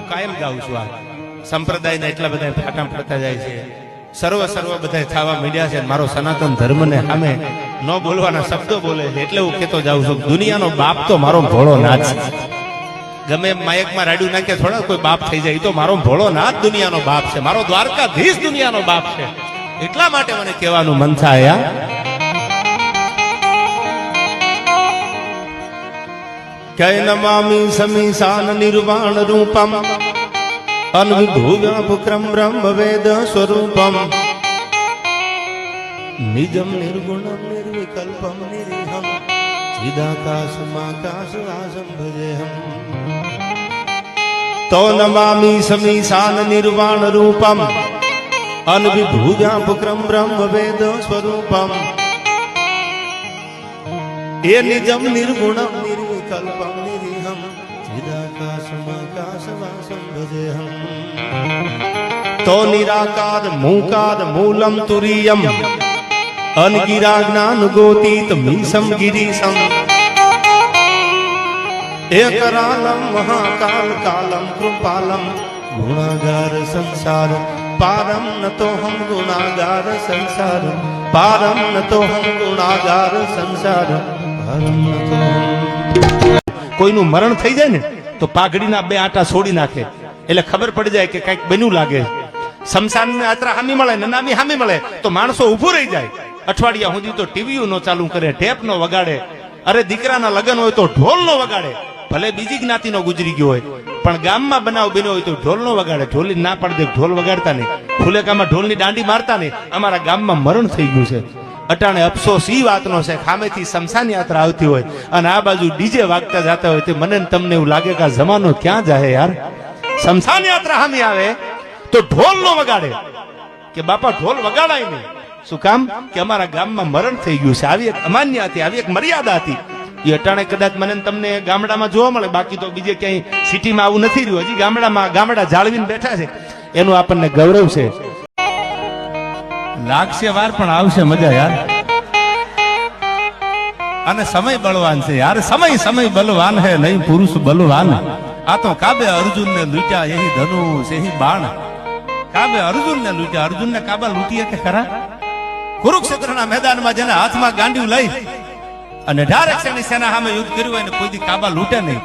કાયમ ગાઉં છું આ. સંપ્રદાયના એટલા બધા ફાટા પડતા જાય છે. સર્વ સર્વ બધા થવા મીડ્યા છે મારો સનાતન ધર્મને સામે ન બોલવાના શબ્દો બોલે છે. એટલે હું કહેતો જાઉં છું, દુનિયાનો બાપ તો મારો ભોળો નાથ છે. ગમે માયક માયકમાં રાડ્યું નાખે થોડા કોઈ બાપ થઈ જાય તો મારો ભોળો નાથ દુનિયાનો બાપ છે. મારો દ્વારકાધીશ દુનિયાનો બાપ છે. એટલા માટે મને કહેવાનું મન થાય કય નમામિ સમીસાન નિર્વાણ રૂપમ અનવિભૂવ્યાપુક્રમ બ્રહ્મ વેદ સ્વરૂપમ નિજમ નિર્ગુણમ નિર્વિકલ્પમ નિરીહમ ચિદાકાશમાકાશ વાસમ ભજેહમ તો નમામી સમીસાન નિર્વાણ રૂપમ અનવિભૂવ્યાપુક્રમ બ્રહ્મ વેદ સ્વરૂપમ એ નિજમ નિર્ગુણમ નિર્વિકલ્પમ નિરીહમ ચિદાકાશમાકાશવાસમ ભજેહમ તો નિરાકાર મૂકાર મૂલમ તુરીયમ અનગિરા જ્ઞાન ગોતીત મીસમ ગિરીશમ એકરાલમ મહાકાલ કાલમ કૃપાલમ ગુણાગાર સંસાર પારમ નતો હમ ગુણાગાર સંસાર પારમ નતો હમ ગુણાગાર સંસાર પારમ નતો હમ કોઈનું મરણ થઈ જાય ને, તો પાઘડીના બે આટા છોડી નાખે. એટલે ખબર પડી જાય કે કંઈક બન્યું લાગે. શમશાન યાત્રા હામી મળે ને નામી હામી મળે, તો માણસો ઊભું રહી જાય. અઠવાડિયા સુધી તો ટીવી નો ચાલુ કરે, ટેપ નો વગાડે. અરે દીકરાના લગ્ન હોય તો ઢોલ નો વગાડે. ભલે બીજી જ્ઞાતિનો ગુજરી ગયો હોય, પણ ગામમાં બનાવ બન્યો હોય તો ઢોલ નો વગાડે. ઢોલી ના પાડી ઢોલ વગાડતા નહીં. ફુલેકામાં ઢોલની દાંડી મારતા નહીં. અમારા ગામમાં મરણ થઈ ગયું છે. અટાણે અફસોસ ઈ વાતનો છે ખામેથી શમશાન યાત્રા આવતી હોય અને આ બાજુ ડીજે વાગતા જતા હોય તે મને તમને એવું લાગે કે આ જમાનો ક્યાં જાય યાર? શમશાન યાત્રા હામી આવે તો ઢોલ નો વગાડે. કે બાપા, ઢોલ વગાડાય નહીં. શું કામ? કે અમારા ગામમાં મરણ થઈ ગયું છે. આવી એક અમાન્ય હતી, આવી એક મર્યાદા હતી. એ અટાણે કદાચ મને તમને ગામડામાં જોવા મળે. બાકી તો બીજે ક્યાંય સિટીમાં આવું નથી રહ્યું. હજી ગામડામાં ગામડા જાળવીને બેઠા છે. એનું આપણને ગૌરવ છે. લાગશે વાર, પણ આવશે મજા, યાર. અને સમય બળવાન છે, યાર. સમય સમય બલવાન હે, નહીં, પુરુષ બલવાન. આ તો કાબે અર્જુન ને લૂટ્યા, એહી ધનુષ, એહી બાણ. કાબે અર્જુન ને લૂટ્યા અર્જુન ને કાબા લૂટીએ કે ખરા? કુરુક્ષેત્રના મેદાનમાં જેને હાથમાં ગાંડિયું લઈ અને અઢાર એકસઠની સેના સામે યુદ્ધ કર્યું હોય ને કોઈ દી કાબા લૂટે નહીં.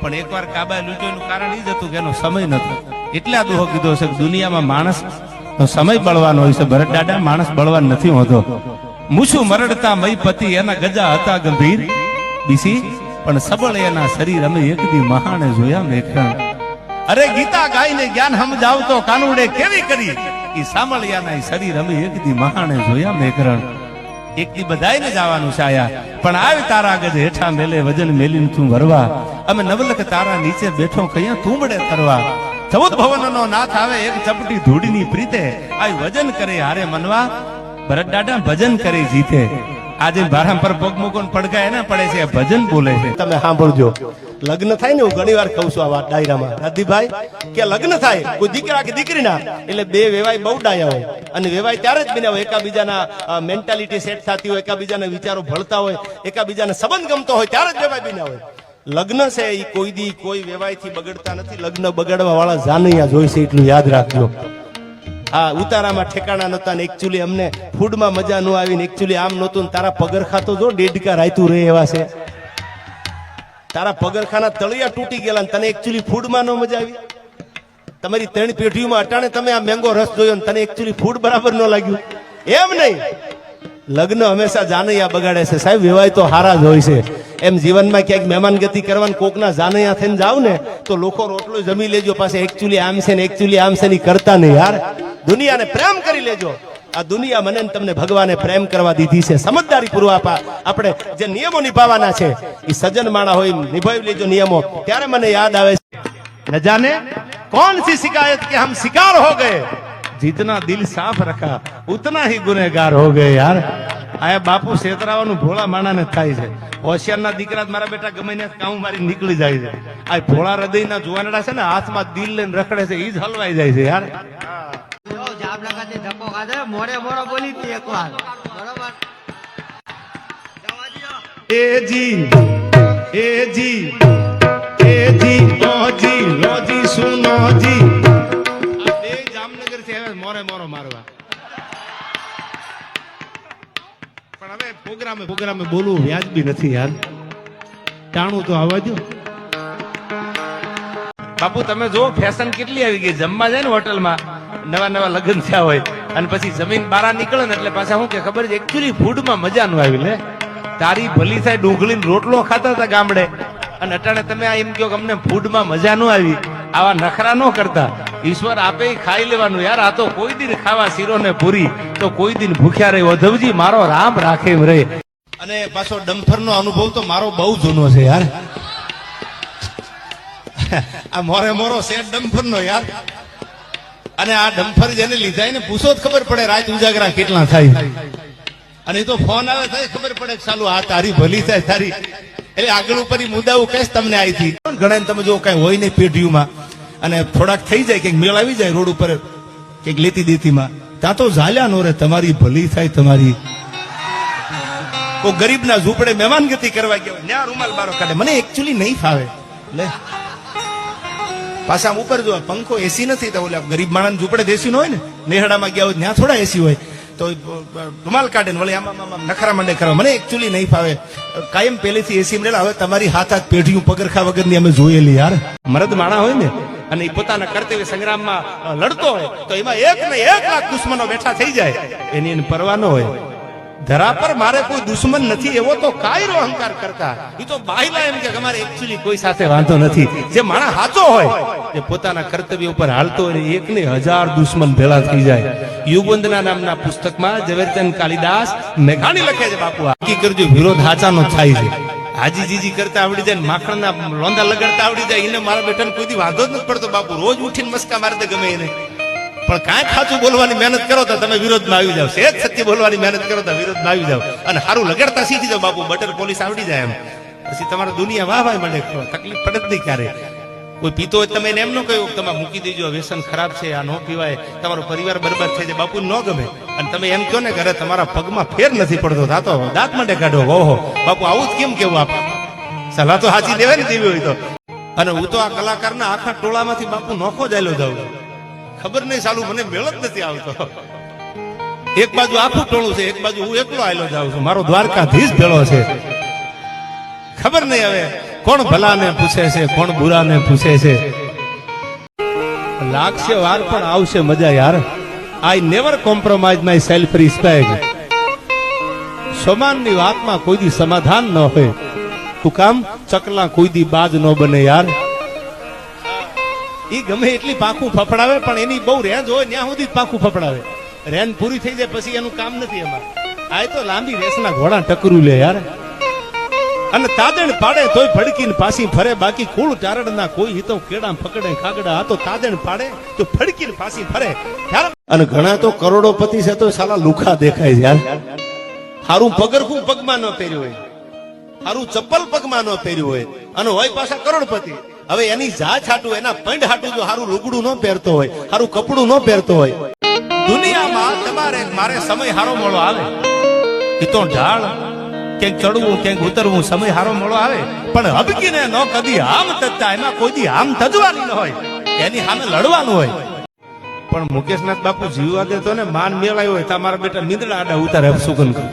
પણ એકવાર કાબા લૂંટ્યો એનું કારણ એ જ હતું કે એનો સમય નતો એટલે આ દોહો કીધો છે કે દુનિયામાં માણસ સમય બળવાનો હોય છે. ભરત દાદા, માણસ બળવાન નથી હોતો. મૂછું મરડતા મય પતિ, એના ગજા હતા ગંભીર. બીસી, પણ સબળ એના શરીર અમે એક દી મહાણે જોયા મેઘરણ અરે ગીતા ગાઈને જ્ઞાન સમજાવતો કાનુડે કેવી કરી? એ સાંભળ્યાના શરીર અમે એક દી મહાણે જોયા મેઘરણ એક દી બધાયને જવાનું છે પણ આવી તારા ગજ હેઠા મેલે વજન મેલીને તું વરવા. અમે નવલક તારા નીચે બેઠો કયા તુંબડે તરવા. ચૌદ ભવનનો નાથ આવે એક ચપટી ધૂળની પ્રીતે આ વજન કરે હારે મનવા. ભરત દાદા ભજન કરે જીતે. આજે બારામ પર પગ મૂકો ને પડઘાય ના પડે છે, ભજન બોલે છે. તમે સાંભળજો. લગ્ન થાય ને હું ઘણી વાર કહું છું આ વાત ડાયરામાં. રાધીભાઈ કે લગ્ન થાય, કોઈ દીકરા કે દીકરીના, એટલે બે વેવાય બહુ ડાયા હોય. અને વેવાય ત્યારે જ બન્યા હોય, એકાબીજાના મેન્ટાલિટી સેટ થતી હોય, એકાબીજાના વિચારો ભળતા હોય, એકાબીજાને સંબંધ ગમતો હોય, ત્યારે જ વેવાય બન્યા હોય. લગ્ન છે એ કોઈ દી કોઈ વેવાયથી બગડતા નથી. લગ્ન બગાડવા વાળા જાનૈયા જોઈશે એટલું યાદ રાખજો. હા, ઉતારામાં ઠેકાણા નતા ને એકચ્યુઅલી અમને ફૂડમાં મજા ન આવી ને એકચ્યુઅલી આમ નહોતું તારા પગરખા તો જો ડેડકા રાયતું રહે એવા છે. તારા પગરખાના તળિયા તૂટી ગયેલા તને એકચ્યુઅલી ફૂડમાં ન મજા આવી? તમારી ત્રણ પેઢીઓમાં અટાણે તમે આ મેંગો રસ જોયો ને તને એકચ્યુઅલી ફૂડ બરાબર ન લાગ્યું? એમ નહીં. લગ્ન હંમેશા જાનૈયા બગાડે છે. સાહેબ, વેવાય તો હારા જ હોય છે. એમ જીવનમાં ક્યાંક મહેમાનગતિ કરવાનું કોકના જાને હાથે જાવ ને, તો લોકો રોટલો જમી લેજો પાસે એકચ્યુઅલી આમ છે ને એકચ્યુઅલી આમ છે ને કરતા નહીં યાર દુનિયાને પ્રેમ કરી લેજો. આ દુનિયા મને તમને ભગવાને પ્રેમ કરવા દીધી છે. સમજદારી પૂર્વક આપણે જે નિયમો નિભાવવાના છે એ સજન માણા હોય નિભાવી લેજો નિયમો. ત્યારે મને યાદ આવે છે ન જાને કોણ સી શિકાયત કે હમ શિકાર હો ગયે? જીતના દિલ સાફ રખા, ઉતના હી ગુનેગાર હો ગયે યાર આયા બાપુ છેતરાવાનું ભોળા માણાને થાય છે. હોશિયારના દીકરા મારા બેટા ગમે ને કામ મારી નીકળી જાય છે. આ ભોળા હૃદયના જુવાનડા છે ને હાથમાં દિલ લઈને રખડે છે ઈ જ હલવાઈ જાય છે યાર. ધક્કો ખાધો મોડે મોડો બોલી હતી એકવાર. બરોબર? એ જી એ જી એ જી લો જી લો જી હવે પ્રોગ્રામે પ્રોગ્રામે બોલવું વ્યાજબી નથી યાર. ટાણું તો આવવા દો બાપુ તમે જો ફેશન કેટલી આવી ગઈ. જમવા જાય ને હોટલમાં નવા નવા લગ્ન થયા હોય અને પછી જમીન બહાર નીકળે ને એટલે પાછા શું કે ખબર છે એકચ્યુઅલી ફૂડમાં મજા નું આવી લે તારી ભલી થાય ડુંગળી રોટલો ખાતા હતા ગામડે. અને અટાણે તમે આ એમ કહો કે અમને ફૂડમાં મજા નું આવી. આવા નખરા ન કરતા. ઈશ્વર આપે ખાઈ લેવાનું. યાર, આ તો કોઈ દિન ખાવા શીરો ને પૂરી, તો કોઈ દિન ભૂખ્યા રહે. વધવજી, મારો રામ રાખે એમ રહે. અને પાછો ડમ્ફર નો અનુભવ તો મારો બહુ જૂનો છે, યાર. આ મોરે મોરો શેઠ ડમ્ફર નો યાર. અને આ ડમ્ફર જેને લીધા ને પૂછો જ ખબર પડે રાત ઉજાગરા કેટલા થાય. અને તો ફોન આવે થાય ખબર પડે ચાલુ, આ તારી ભલી થાય તારી. એટલે આગળ ઉપર મુદ્દાઓ કહીશ તમને અહીંથી ઘણા તમે જો કઈ હોય નહીં પેઢીઓમાં. અને થોડાક થઈ જાય કંઈક મેળ આવી જાય રોડ ઉપર કંઈક લેતી દેતીમાં. ત્યાં તો ઝાલ્યા નો રે તમારી ભલી થાય તમારી. કોઈ ગરીબના ઝૂંપડે મહેમાનગતિ કરવા ગયા હોય, ન્યા રૂમાલ બારો કાઢે. મને એકચ્યુઅલી નહીં ફાવે. લે. પાછા ઉપર જો પંખો એસી નથી તો ઓલા ગરીબ માણસ ઝૂંપડે એસી હોય ને નેહડામાં ગયા હોય ત્યાં થોડા એસી હોય. તો રૂમાલ કાઢે ને વળી આમ આમ નખરા મંડે કરવા. મને એકચ્યુઅલી નહીં ફાવે. કાયમ પહેલેથી એસી મળેલા હવે તમારી હાથ હાથ પેઢીયું પગરખા વગરની અમે જોયેલી યાર. મરદ માણા હોય ને અને એ પોતાના કર્તવ્ય સંગ્રામમાં લડતો હોય, તો એમાં એક ને એક લાખ દુશ્મનો બેઠા થઈ જાય. એની એને પરવા ન હોય. ધરા પર મારે કોઈ દુશ્મન નથી, એવો તો કાયરો અહંકાર કરતા. એ તો બાયલા એમ કે અમારે એકચ્યુઅલી કોઈ સાથે વાંધો નથી. જે માણસ સાચો હોય જે પોતાના કર્તવ્ય ઉપર હાલતો હોય એક ને હજાર દુશ્મન ભેળા થઈ જાય. યુગવંદના નામના પુસ્તકમાં ઝવેરચંદ કાલિદાસ મેઘાણી લખે છે બાપુ આકી કરજો, વિરોધ હાચાનો થાય છે. હાજી જીજી કરતા આવડી જાય માખણના લોંદા લગાડતા આવડી જાય એને મારા બેટાને કોઈ વાંધો જ નથી પડતો બાપુ. રોજ ઉઠીને મસ્કા મારે તો ગમે એને. પણ કાંઈ ખાચું બોલવાની મહેનત કરો તો તમે વિરોધમાં આવી જાવ સેજ સત્ય બોલવાની મહેનત કરો તો વિરોધમાં આવી જાવ અને સારું લગાડતા શીખી જાવ બાપુ. બટર પોલીસ આવડી જાય એમ. પછી તમારે દુનિયા વાહ વાહ મળે તકલીફ પડે જ નહીં ક્યારે. કોઈ પીતો હોય તમે એમ ન કહ્યું તમે મૂકી દેજો વ્યસન ખરાબ છે, આ ન પીવાય, તમારો પરિવાર બરબાદ થઈ જાય, બાપુ ન ગમે. અને તમે એમ કહો ને ઘરે તમારા પગમાં ફેર નથી પડતો થાતો દાંત માટે કાઢો, ઓહો. બાપુ, આવું જ કેમ કેવું આપ? સલાહ તો સાચી દેવાય ને દેવી હોય તો. અને હું તો આ કલાકારના આખા ટોળામાંથી બાપુ નોખો જ આયલો જાઉં છું. ખબર નહીં સાલું, મને મેળ જ નથી આવતો. એક બાજુ આખું ટોળું છે, એક બાજુ હું એકલો આયલો જાઉં છું. મારો દ્વારકાધીશ ભેળો છે. ખબર નહીં હવે. કોણ ભલાને પૂછે છે? કોણ બુરાને પૂછે છે? લાગશે વાર, પણ આવશે મજા યાર. I never compromise my self respect સમાનની વાતમાં કોઈ દી સમાધાન ન હોય. તું કામ ચકલા કોઈ દી બાજ ન બને યાર. એ ગમે એટલી પાંખું ફફડાવે, પણ એની બહુ રેન્જ હોય, ત્યાં સુધી પાંખું ફફડાવે. રેન્જ પૂરી થઈ જાય, પછી એનું કામ નથી એમાં આ તો લાંબી રેસના ઘોડા ટકરું લે યાર. અને તાદણ પાડે તોય ફડકીને પાછી ફરે. બાકી કુળ ચારણના કોઈ હિતો કેડા પકડે ખાગડા. આ તો તાદણ પાડે તો ફડકીને પાછી ફરે. અને ઘણા તો કરોડોપતિ છે તો સાલા લુખા દેખાય છે હારું પગરખું પગમાં ન પહેર્યું હોય. હારું ચપ્પલ પગમાં ન પહેર્યું હોય. અને હોય પાછા કરોડપતિ. હવે એની જાત છાટું એના પંડ હાટું જો હારું લુગડું ન પહેરતો હોય, હારું કપડું ન પહેરતો હોય. દુનિયામાં તમારે, મારે સમય હારો મળો આવે. એ તો ઢાળ. ક્યાંક ચડવું, ક્યાંક ઉતરવું, સમય હારો મળો આવે. પણ હબકીને ન કદી આમ તજતા એમાં કોઈ આમ તજવાની ન હોય. એની સામે લડવાનું હોય. પણ મુકેશનાથ બાપુ જીવવા દેતો ને માન મેળાયો હોય તમારા બેટા નીંદડા આડા ઉતારે કરે?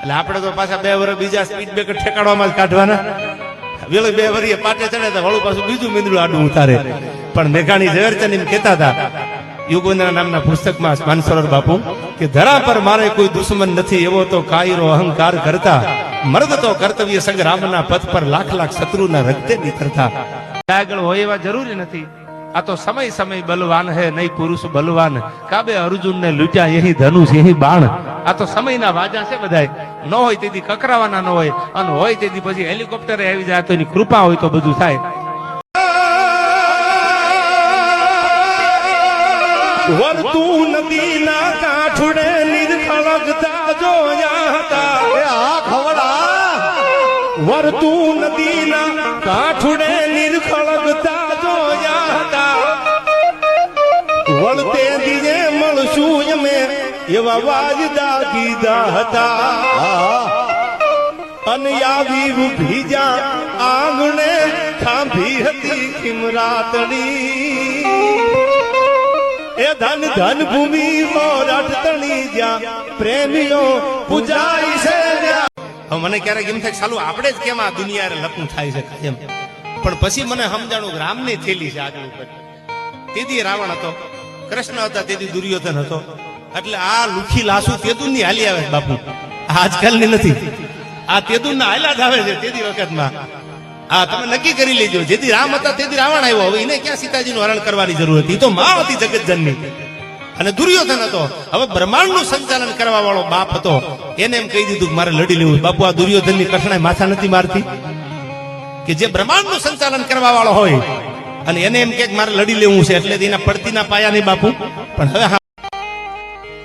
એટલે આપણે તો પાછા બે વર્ષ બીજા સ્પીડ બ્રેકર ઠેકાડવામાં જ કાઢવાના. વેલો બે વરીએ પાટે ચડે તો વળું પાછું બીજું મીંદડું આડું ઉતારે. પણ મેઘાણી ઝવેરચંદ એમ કહેતા હતા યુગોના નામના પુસ્તકમાં માનસરોવર બાપુ, કે ધરા પર મારે કોઈ દુશ્મન નથી, એવો તો કાયરો અહંકાર કરતા, મર્દ તો કર્તવ્ય સંગ્રામના પથ પર લાખ લાખ શત્રુના રક્તે નીતરતા આગળ હોય એવા જરૂરી નથી. આ તો સમય સમય બલવાન હે, નહીં પુરુષ બલવાન. કાબે અર્જુન ને લૂટ્યા એહી ધનુષ, એહી બાણ. આ તો સમયના વાજા છે બધાય. ન હોય તેથી કકરાવાના ન હોય. અને હોય તેથી પછી હેલિકોપ્ટરે આવી જાય તો એની કૃપા હોય તો બધું થાય. વર્તું નદીના કાંઠડે નિર્ખળગતા જોયા હતા. આ ખવડા વર્તું નદીના કાંઠડે નિર્ખળગતા જોયા હતા. વળતે દીજે મળશું અમે એવા વાજદા કીધા હતા. અને આવી ઊભી જા આંગણે ખાંભી હતી ખિમરાતડી એ ધન ધન ભૂમિ મોરઠ તણી જ્યાં પ્રેમીઓ પૂજાય છે મને ક્યારેક એમ થાય ચાલુ આપણે જ કેમ આ દુનિયા લપનું થાય છે એમ. પણ પછી મને સમજાણું રામની થેલી છે આગળ ઉપર. તેથી રાવણ હતો, કૃષ્ણ હતા તેથી દુર્યોધન હતો. એટલે આ લુખી લાસુ તેદુનની હાલી આવે બાપુ. આજકાલ આજકાલની નથી. આ તેદુન ના હાલા જ આવે છે તેથી વખતમાં. હા, તમે નક્કી કરી લેજો. જેથી રામ હતા તેથી રાવણ આવ્યો. હવે એને ક્યાં સીતાજીનું હરણ કરવાની જરૂર હતી? તો માં હતી જગતજનની. અને દુર્યોધન હતો. હવે બ્રહ્માંડનું સંચાલન કરવા વાળો બાપ હતો. એને એમ કહી દીધું કે મારે લડી લેવું. બાપુ, આ દુર્યોધનની કઠણાઈ માથા નથી મારતી? કે જે બ્રહ્માંડનું સંચાલન કરવા વાળો હોય, અને એને એમ કે મારે લડી લેવું છે, એટલે એના પડતીના પાયા નહીં બાપુ. પણ હવે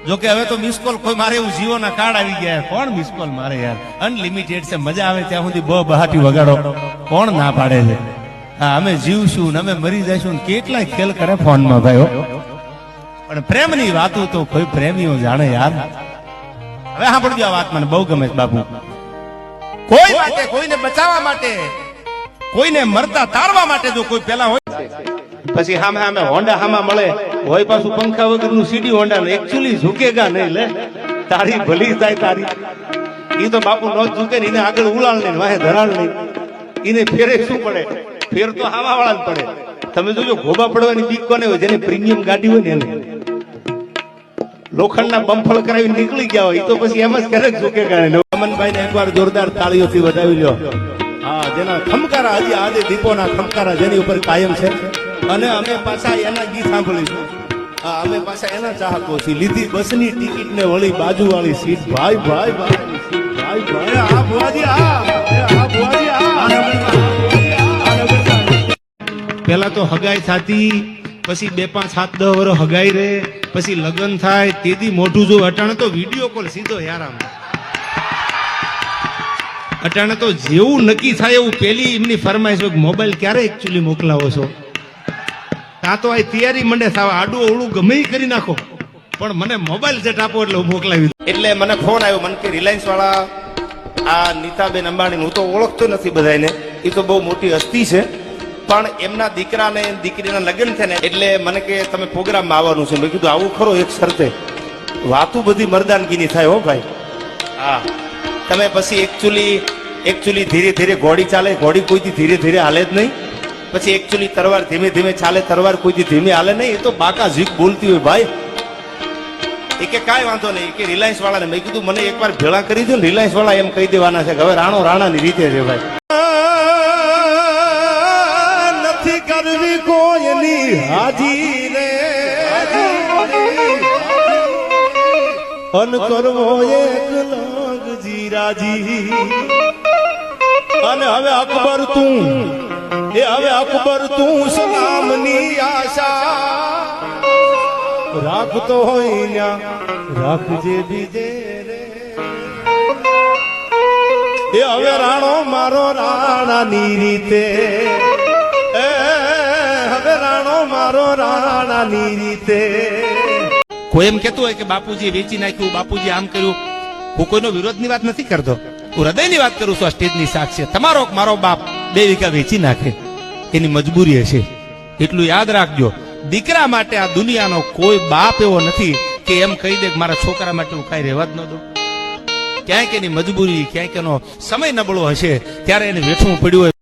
હા જો કે હવે તો મિસ કોલ કોઈ મારે એવું જીવોના કાર્ડ આવી ગયા કોણ મિસ કોલ મારે યાર? અનલિમિટેડ છે, મજા આવે ત્યાં સુધી બ બહાટી વગાડો. કોણ ના પાડે છે? હા, અમે જીવશું ને અમે મરી જઈશું કેટલાય ખેલ કરે ફોનમાં ભાઈઓ. પણ પ્રેમની વાતો તો કોઈ પ્રેમીઓ જાણે યાર. હવે સાંભળજો આ વાત મને, બહુ ગમે છે બાપુ. કોઈ માટે, કોઈને બચાવવા માટે, કોઈને મરતા તારવા માટે જો કોઈ પેલા હોય. પછી હામે હામે હોન્ડા હામાં મળે. હોય પાછું પંખા વગરનું સીડી હોન્ડા ને એકચ્યુઅલી ઝૂકેગા નહીં, લે. તારી ભલી થાય તારી. એ તો બાપુ નો ઝૂકે ને એને આગળ ઉલાળ નહીં વાહે ધરાળ નહીં એને ફેરે શું પડે? ફેર તો હાવા વાળા પડે. તમે જોજો ગોબા પડવાની બીક કોને હોય? જેને પ્રીમિયમ ગાડી હોય ને એને. લોખંડના બમ્ફળ કરાવી નીકળી ગયા હોય તો પછી એમ જ ક્યારેક ઝૂકે ગાણે અમનભાઈ ને એકવાર જોરદાર તાળીઓથી વધાવી લ્યો. હા, જેના ખમકારા હજી આજે દીપોના ખમકારા જેની ઉપર કાયમ છે. અને અમે પાછા એના ગીત સાંભળીશું. અમે પાછા એના ચાહકો છીએ લીધી બસની ટિકિટ ને વળી બાજુ વાળી સીટ. ભાઈ ભાઈ ભાઈ ભાઈ ભાઈ. પેલા તો હગાઈ થતી, પછી બે પાંચ સાત દસ વર્ષ હગાઈ રે, પછી લગ્ન થાય તેથી મોઢું જો અટાણે તો વીડિયો કોલ સીધો યારામ અટાણે તો જેવું નક્કી થાય એવું પેલી એમની ફરમાઈશ મોબાઈલ ક્યારે એકચ્યુઅલી મોકલાવો છો? ત્યાં તો આ તૈયારી મને સાવ આડું ઓળું ગમે કરી નાખો. પણ મને મોબાઈલ સેટ આપો એટલે હું મોકલાવી એટલે મને ફોન આવ્યો, મને કે રિલાયન્સ વાળા, આ નીતાબેન અંબાણી હું તો ઓળખતો નથી બધાને એ તો બહુ મોટી હસ્તી છે. પણ એમના દીકરાને, દીકરીના લગ્ન છે ને, એટલે મને કે તમે પ્રોગ્રામમાં આવવાનું છે. મેં કીધું, આવું ખરો એક શરતે. વાતું બધી મરદાનગીની થાય હો ભાઈ. હા. તમે પછી એકચ્યુઅલી એકચ્યુઅલી ધીરે ધીરે ઘોડી ચાલે, ઘોડી કોઈથી ધીરે ધીરે હાલે જ નહીં. પછી એકચ્યુઅલી તરવાર ધીમે ધીમે ચાલે, તરવાર કોઈથી ધીમે હાલે નહીં, એ તો બાકા ઝીક બોલતી હોય ભાઈ. એ કે કાંઈ વાંધો નહીં કે રિલાયન્સ વાળાને મેં કીધું, મને એકવાર ભેળા કરી દો ને, રિલાયન્સ વાળા એમ કહી દેવાના છે કે હવે રાણો રાણાની રીતે છે ભાઈ. નથી કરવી કોઈની હાજી રે. અન કરવો એક લાગ જીરાજી અને હવે અકબર તું એ હવે અકબર, તું સલામની આશા. રાખતો હોય રાખજે બીજે એ હવે રાણો મારો રાણાની રીતે. હવે રાણો મારો રાણાની રીતે. કોઈ એમ કેતું હોય કે બાપુજી વેચી નાખ્યું બાપુજી આમ કર્યું. હું કોઈનો વિરોધની વાત નથી કરતો. હું હૃદયની વાત કરું છું આ સાક્ષી તમારો, મારો બાપ. બે વીઘા વેચી નાખે. એની મજબૂરી હશે. એટલું યાદ રાખજો. દીકરા માટે આ દુનિયાનો કોઈ બાપ એવો નથી કે એમ કહી દે કે મારા છોકરા માટે હું કાંઈ રહેવા જ ન દઉં. ક્યાંક એની મજબૂરી, ક્યાંક એનો સમય નબળો હશે, ત્યારે એને વેઠવું પડ્યું હોય.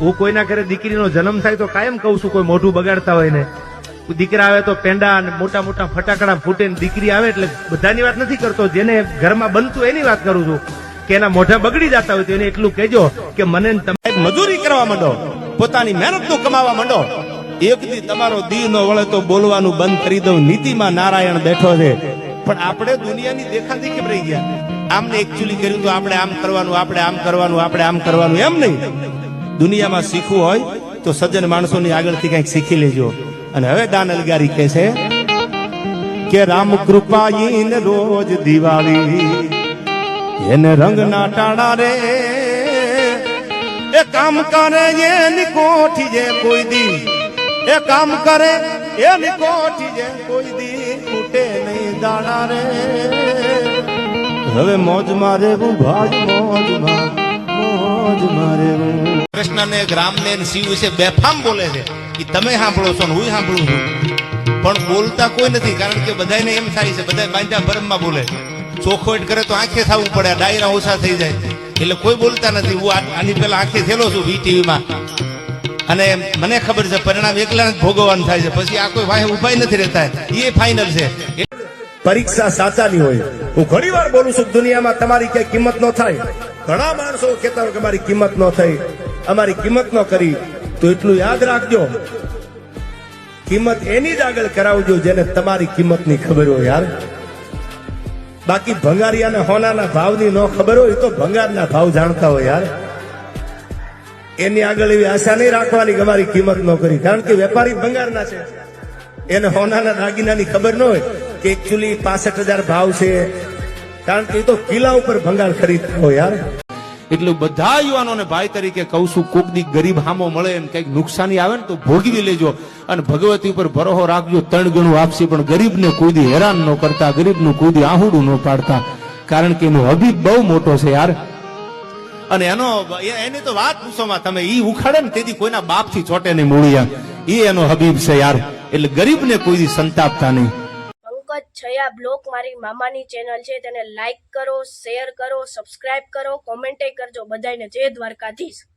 હું કોઈના ઘરે દીકરીનો જન્મ થાય તો કાયમ કહું છું, કોઈ મોઢું બગાડતા હોય ને દીકરા આવે તો પેંડા અને મોટા મોટા ફટાકડા ફૂટે દીકરી આવે એટલે બધાની વાત નથી કરતો, જેને ઘરમાં બનતું એની વાત કરું છું. કે એના મોઢા બગડી જતા હોય તો એને એટલું કહેજો કે મને તમે મજૂરી કરવા માંડો, પોતાની મહેનતનું કમાવા માંડો. એક દી તમારો દી નો વળે તો બોલવાનું બંધ કરી દઉં, નીતિમાં નારાયણ બેઠો છે. પણ આપણે દુનિયાની દેખાતી કેમ રહી ગયા. આમને એકચ્યુઅલી કર્યું તો આપણે આમ કરવાનું, આપણે આમ કરવાનું, આપણે આમ કરવાનું, એમ નહીં. દુનિયામાં શીખવું હોય તો સજ્જન માણસોની આગળથી કંઈક શીખી લેજો. અને હવે દાન અલગારી કહે છે કે રામ કૃપા ઈન રોજ દિવાળી. એને રંગ ના ટાણા રે, એ કામ કરે એની કોઠી જે કોઈ દી. એ કામ કરે એની કોઠી જે કોઈ દી ફૂટે નહીં દાણા રે. હવે મોજ મારે હું ભાજ મોજ મોજ મારે કૃષ્ણ ને રામ ને શિવ વિશે બેફામ બોલે છે એ તમે સાંભળો છો હું સાંભળું છું. પણ બોલતા કોઈ નથી, કારણ કે બધાને એમ થાય છે બધા બાંધા ભરમમાં બોલે ચોખવટ કરે તો આંખે થવું પડે ડાયરા ઓછા થઈ જાય. એટલે કોઈ બોલતા નથી, હું આની પેલા આંખે થયેલો છું વીટીવીમાં અને મને ખબર છે, પરિણામ એકલા ભોગવવાનું થાય છે. પછી આ કોઈ વાહે ઉભાઈ નથી રહેતા. એ ફાઇનલ છે. પરીક્ષા સાચાની હોય. હું ઘણી વાર બોલું છું, દુનિયામાં તમારી ક્યાંય કિંમત ન થાય. ઘણા માણસો કહેતા હોય કે મારી કિંમત ન થઈ. અમારી કિંમત ન કરી. તો એટલું યાદ રાખજો. કિંમત એની જ આગળ કરાવજો જેને તમારી કિંમતની ખબર હોય, યાર. બાકી ભંગારિયાને હોનાના ભાવની ન ખબર હોય તો ભંગારના ભાવ જાણતા હોય યાર. એની આગળ એવી આશા નહીં રાખવાની કે અમારી કિંમત ન કરી. કારણ કે વેપારી ભંગારના છે. એને હોનાના દાગીનાની ખબર ન હોય કે એકચ્યુઅલી પાસઠ હજાર ભાવ છે. કારણ કે એ તો કિલ્લા ઉપર ભંગાર ખરીદતા હોય યાર. એટલે બધા યુવાનોને ભાઈ તરીકે કહું છું કોક દી ગરીબ હામો મળે એમ કંઈક નુકસાની આવે ને તો ભોગવી લેજો અને ભગવતી ઉપર ભરોહો રાખજો. ત્રણ ગણું આપશે, પણ ગરીબને કોઈ હેરાન ન કરતા, ગરીબનું કોઈ દી આહુડું ન પાડતા. કારણ કે એનો હબીબ બહુ મોટો છે યાર. અને એનો એની તો વાત પૂછોમાં તમે, ઈ ઉખાડે ને તેથી કોઈના બાપથી ચોટે નહીં મૂળિયા. એ એનો હબીબ છે યાર. એટલે ગરીબને કોઈ સંતાપતા નહીં. પંકજ છયા બ્લોક મારી મામાની ચેનલ છે. તેને લાઈક કરો, શેર કરો સબસ્ક્રાઈબ કરો કોમેન્ટે કરજો બધાને જય દ્વારકાધીશ.